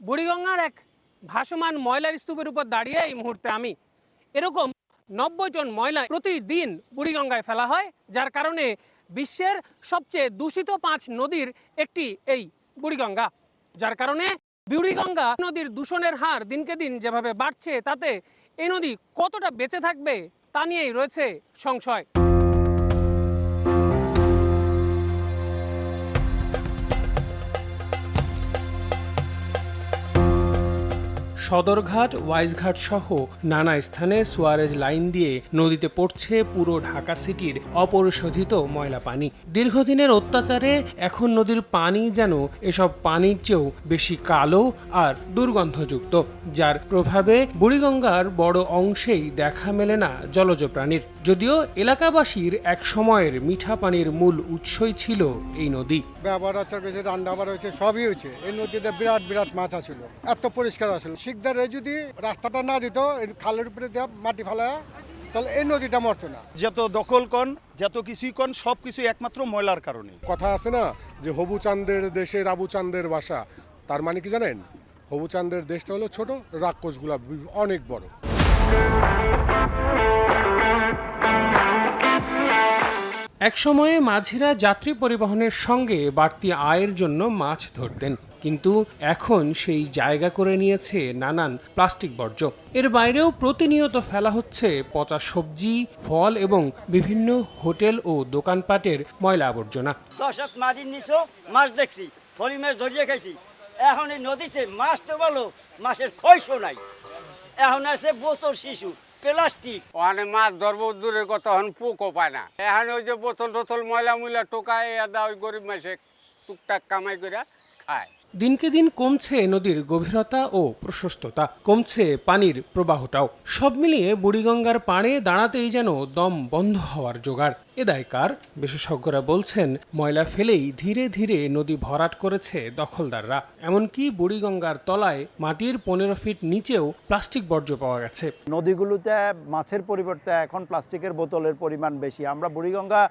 বুড়িগঙ্গার এক ভাসমান ময়লার স্তূপের উপর দাঁড়িয়ে এই মুহূর্তে আমি। এরকম নব্বই জন ময়লা প্রতিদিন বুড়িগঙ্গায় ফেলা হয়, যার কারণে বিশ্বের সবচেয়ে দূষিত পাঁচ নদীর একটি এই বুড়িগঙ্গা। যার কারণে বুড়িগঙ্গা নদীর দূষণের হার দিনকে দিন যেভাবে বাড়ছে, তাতে এই নদী কতটা বেঁচে থাকবে তা নিয়েই রয়েছে সংশয়। সদরঘাট ওয়াইজঘাট সহ নানা স্থানে সুয়ারেজ লাইন দিয়ে নদীতে পড়ছে পুরো ঢাকা সিটির অপরিশোধিত ময়লা পানি। দীর্ঘদিনের অত্যাচারে এখন নদীর পানি যেন এসব পানির চেয়েও বেশি কালো আর দুর্গন্ধযুক্ত, যার প্রভাবে বুড়িগঙ্গার বড় অংশেই দেখা মেলে না জলজ প্রাণীর। যদিও এলাকাবাসীর এক সময়ের মিঠা পানির মূল উৎসই ছিল এই নদী। ব্যবহার হয়েছে রান্না আবার হয়েছে, সবই হয়েছে। এই নদীতে বিরাট বিরাট মাছ আছিল। এত পরিষ্কার আছিল। শিকদারে যদি রাস্তাটা না দিত খালের উপরে দেওয়া মাটি ফেলা তাহলে এই নদীটা মরতো না। যত দখল কন যত কিছুই কন সব কিছু একমাত্র ময়লার কারণে। কথা আছে না যে হবু চাঁদের দেশে রাবু চাঁদের বাসা। তার মানে কি জানেন? হবু চাঁদের দেশটা হলো ছোট রাক্ষসগুলা অনেক বড়। একসময়ে মাঝিরা যাত্রী পরিবহনের সঙ্গে বাড়তি আয়ের জন্য মাছ ধরতেন। কিন্তু এখন সেই জায়গা করে নিয়েছে নানান প্লাস্টিক বর্জ্য। এর বাইরেও প্রতিনিয়ত ফেলা হচ্ছে পচা সবজি ফল এবং বিভিন্ন হোটেল ও দোকানপাটের ময়লা আবর্জনা। দশক মাটির নিচেও মাছ দেখছি ফলি মাছ ধরিয়ে খাইছি। এখন এই নদীতে মাছ তো বলো মাছের খয়সও নাই। এখন আছে বোতল শিশু প্লাস্টিক। ওখানে মাছ ধরবো দূরের কথা এখন পোকও পায় না। এখন ওই যে বোতল টোতল ময়লা ময়লা টোকায় এদা ওই গরিব মাসে টুকটাক কামাই করে খায়। দিনকে দিন কমছে নদীর গভীরতা ও প্রশস্ততা, কমছে পানির প্রবাহটাও। সব মিলিয়ে বুড়িগঙ্গার পাড়ে দাঁড়াতেই যেন দম বন্ধ হওয়ার জোগাড়। এ দায় কার বিশেষজ্ঞরা বলছেন, ময়লা ফেলেই ধীরে ধীরে নদী ভরাট করেছে দখলদাররা। এমনকি বুড়িগঙ্গার তলায় মাটির পনেরো ফিট নিচেও প্লাস্টিক বর্জ্য পাওয়া গেছে। নদীগুলোতে মাছের পরিবর্তে এখন প্লাস্টিকের বোতলের পরিমাণ বেশি। আমরা বুড়িগঙ্গা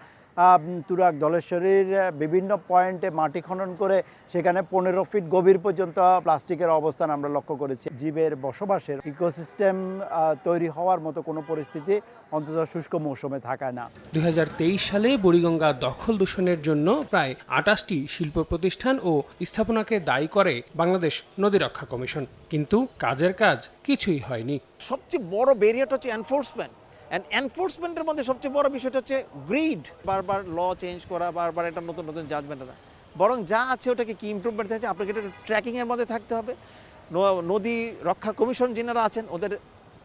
তুরাগ দলেশ্বরীর বিভিন্ন পয়েন্টে মাটি খনন করে সেখানে পনেরো ফিট গভীর পর্যন্ত প্লাস্টিকের অবস্থান আমরা লক্ষ্য করেছি। জীবের বসবাসের ইকোসিস্টেম তৈরি হওয়ার মতো কোনো পরিস্থিতি অন্তত শুষ্ক মৌসুমে থাকায় না। দুই হাজার তেইশ সালে বুড়িগঙ্গা দখল দূষণের জন্য প্রায় আটাশটি শিল্প প্রতিষ্ঠান ও স্থাপনাকে দায়ী করে বাংলাদেশ নদী রক্ষা কমিশন। কিন্তু কাজের কাজ কিছুই হয়নি। সবচেয়ে বড় ব্যারিয়ারটা হচ্ছে এনফোর্সমেন্ট অ্যান্ড এনফোর্সমেন্টের মধ্যে সবচেয়ে বড় বিষয়টা হচ্ছে গ্রিড বারবার ল চেঞ্জ করা, বারবার এটা নতুন নতুন জাজমেন্ট আনা। বরং যা আছে ওটাকে কি ইমপ্রুভমেন্ট আছে আপনাকে এটা ট্র্যাকিংয়ের মধ্যে থাকতে হবে। নদী রক্ষা কমিশন যিনারা আছেন, ওদের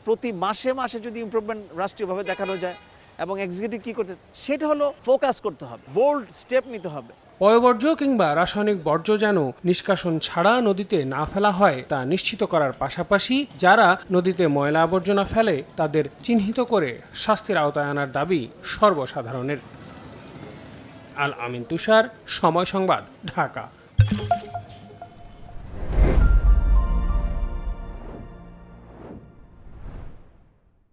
প্রতি মাসে মাসে যদি ইমপ্রুভমেন্ট রাষ্ট্রীয়ভাবে দেখানো যায় এবং এক্সিকিউটিভ কী করছে? সেটা হলো ফোকাস করতে হবে বোল্ড স্টেপ নিতে হবে। পয়বর্জ্য কিংবা রাসায়নিক বর্জ্য যেন নিষ্কাশন ছাড়া নদীতে না ফেলা হয়, তা নিশ্চিত করার পাশাপাশি যারা নদীতে ময়লা আবর্জনা ফেলে, তাদের চিহ্নিত করে শাস্তির আওতায় আনার দাবি সর্বসাধারণের। আল আমিন তুষার, সময় সংবাদ, ঢাকা।